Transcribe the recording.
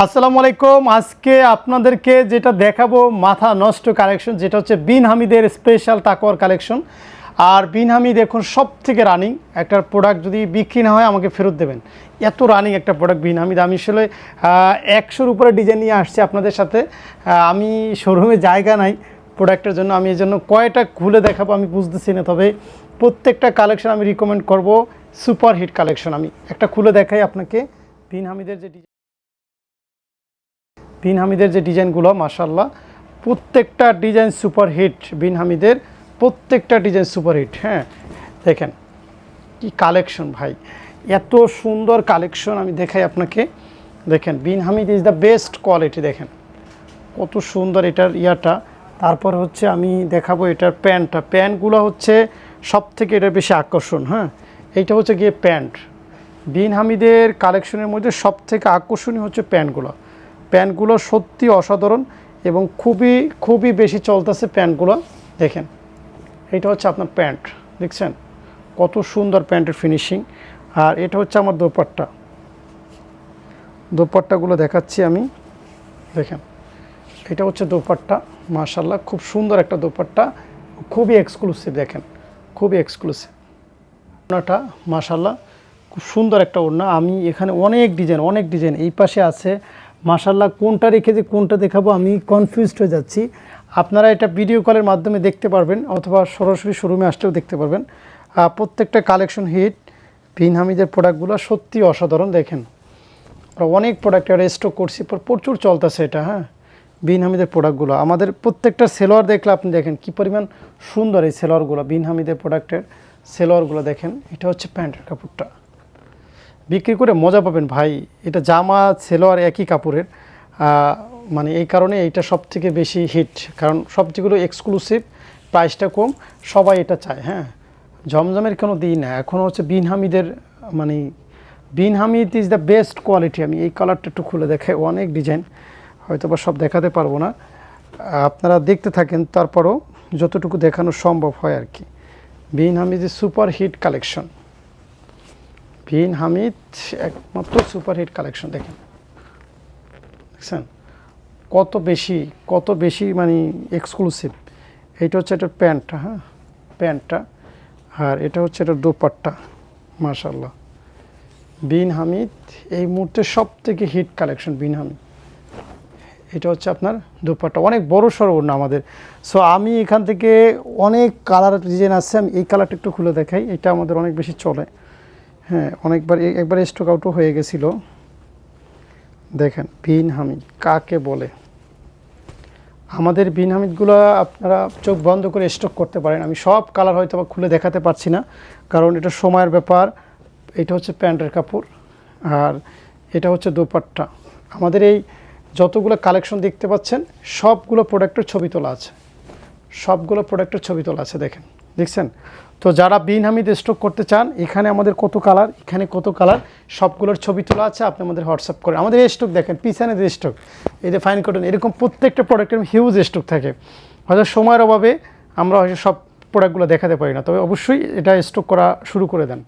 আসসালামু আলাইকুম। আজকে আপনাদেরকে যেটা দেখাবো মাথা নষ্ট কালেকশন যেটা হচ্ছে বিন হামিদের স্পেশাল তাকওয়ার কালেকশন আর বিন হামিদ এখন সব থেকে রানিং একটা প্রোডাক্ট যদি বিক্রি না হয় আমাকে ফেরত দেবেন। এত রানিং একটা প্রোডাক্ট বিন হামিদ। আমি আসলে একশোর উপরে ডিজাইন নিয়ে আসছি আপনাদের সাথে। আমি শোরুমে জায়গা নাই প্রোডাক্টের জন্য। আমি এই জন্য কয়টা খুলে দেখাবো আমি বুঝতেছি না। তবে প্রত্যেকটা কালেকশন আমি রিকমেন্ড করব। সুপার হিট কালেকশন আমি। একটা খুলে দেখাই আপনাকে। বিন হামিদের যে বিন হামিদের যে ডিজাইনগুলো মাশাল্লাহ প্রত্যেকটা ডিজাইন সুপার হিট, বিন হামিদের প্রত্যেকটা ডিজাইন সুপার হিট হ্যাঁ। দেখেন, কি কালেকশন ভাই, এত সুন্দর কালেকশন আমি দেখাই আপনাকে। দেখেন, Bin Hamid is the best quality দেখেন। কত সুন্দর এটার ইয়াটা। তারপর হচ্ছে আমি দেখাবো এটার প্যান্টটা। প্যান্টগুলো হচ্ছে সব থেকে এটা বেশি আকর্ষণ হ্যাঁ। এইটা হচ্ছে গিয়ে প্যান্ট। বিন হামিদের কালেকশনের মধ্যে সব থেকে আকর্ষণীয় হচ্ছে প্যান্টগুলো। প্যান্টগুলো সত্যি অসাধারণ এবং খুবই খুবই বেশি চলতেছে প্যান্টগুলো। দেখেন এটা হচ্ছে আপনার প্যান্ট, দেখছেন? কত সুন্দর প্যান্টের ফিনিশিং আর এটা হচ্ছে আমার দোপাট্টা। দোপাট্টাগুলো দেখাচ্ছি আমি। দেখেন, এটা হচ্ছে দোপাট্টা মাশাল্লাহ খুব সুন্দর একটা দোপাট্টা। খুবই এক্সক্লুসিভ দেখেন, খুবই এক্সক্লুসিভ ওড়নাটা মাশাল্লাহ খুব সুন্দর একটা ওড়না। আমি এখানে অনেক ডিজাইন অনেক ডিজাইন এই পাশে আছে মাশাল্লাহ কোনটা রেখে যে কোনটা দেখাবো আমি কনফিউজড হয়ে যাচ্ছি। আপনারা এটা ভিডিও কলের মাধ্যমে দেখতে পারবেন অথবা সরাসরি শোরুমে আসলেও দেখতে পারবেন। প্রত্যেকটা কালেকশন হিট ভিন হামিদের প্রোডাক্টগুলো সত্যি অসাধারণ, দেখেন। অনেক প্রোডাক্ট আর স্টক করছি, পর- প্রচুর চলতেছে এটা হ্যাঁ? বিন হামিদের প্রোডাক্টগুলো আমাদের প্রত্যেকটা সেলোয়ার দেখলে আপনি দেখেন কি পরিমাণ সুন্দর এই সেলোয়ারগুলো বিন হামিদের প্রোডাক্টের সেলোয়ারগুলো দেখেন। এটা হচ্ছে প্যান্টের কাপড়টা। বিক্রি করে মজা পাবেন ভাই। এটা জামা সেলোয়ার একই কাপড়ের। মানে এই কারণে এইটা সব থেকে বেশি হিট কারণ সবচেয়েগুলো এক্সক্লুসিভ প্রাইসটা কম, সবাই এটা চায় হ্যাঁ। জমজমের কোনো দিই না, এখন হচ্ছে বিন হামিদের মানে Bin Hamid is the best quality আমি এই কালারটা একটু খুলে দেখাই, অনেক ডিজাইন হয়তো বা সব দেখাতে পারব না। আপনারা দেখতে থাকেন, তারপরও যতটুকু দেখানো সম্ভব হয় আর কি। বিন হামিদের super hit collection Bin Hamid, একমাত্র সুপারহিট কালেকশন, দেখেন। দেখছেন? কত বেশি কত বেশি মানে এক্সক্লুসিভ এইটা হচ্ছে এটার প্যান্টটা হ্যাঁ? প্যান্টটা। আর এটা হচ্ছে এটার দোপাট্টা মাশাল্লাহ বিন হামিদ, এই মুহূর্তে সব থেকে হিট কালেকশন বিন হামিদ। এটা হচ্ছে আপনার দুপাট্টা। অনেক বড় সড়ো না আমাদের। সো আমি এখান থেকে অনেক কালার ডিজাইন আছে, আমি এই কালারটা একটু খুলে দেখাই। এটা আমাদের অনেক বেশি চলে। হ্যাঁ অনেকবার একবার স্টক আউটও হয়ে গেছিল। দেখেন বিন হামিদ, কাকে বলে? আমাদের বিন হামিদগুলো আপনারা চোখ বন্ধ করে স্টক করতে পারেন। আমি সব কালার হয়তো বা খুলে দেখাতে পারছি না, কারণ এটা সময়ের ব্যাপার। এটা হচ্ছে প্যান্টের কাপড়, আর এটা হচ্ছে দোপাট্টা। আমাদের এই যতগুলো কালেকশন দেখতে পাচ্ছেন, সবগুলো প্রোডাক্টের ছবি তোলা আছে। সবগুলো প্রোডাক্টের ছবি তোলা আছে, দেখেন। দেখছেন? তো যারা বিন হামিদ স্টক করতে চান, এখানে আমাদের কত কালার এখানে কত কালার সবগুলোর ছবি তোলা আছে, আপনি আমাদের হোয়াটসঅ্যাপ করেন আমাদের স্টক দেখেন পিছনে যে স্টক এই যে ফাইন কটন এরকম প্রত্যেকটা প্রোডাক্টের হিউজ স্টক থাকে। হয়তো সময়ের অভাবে আমরা হয়তো সব প্রোডাক্টগুলো দেখাতে পারি না, তবে অবশ্যই এটা স্টক করা শুরু করে দেন।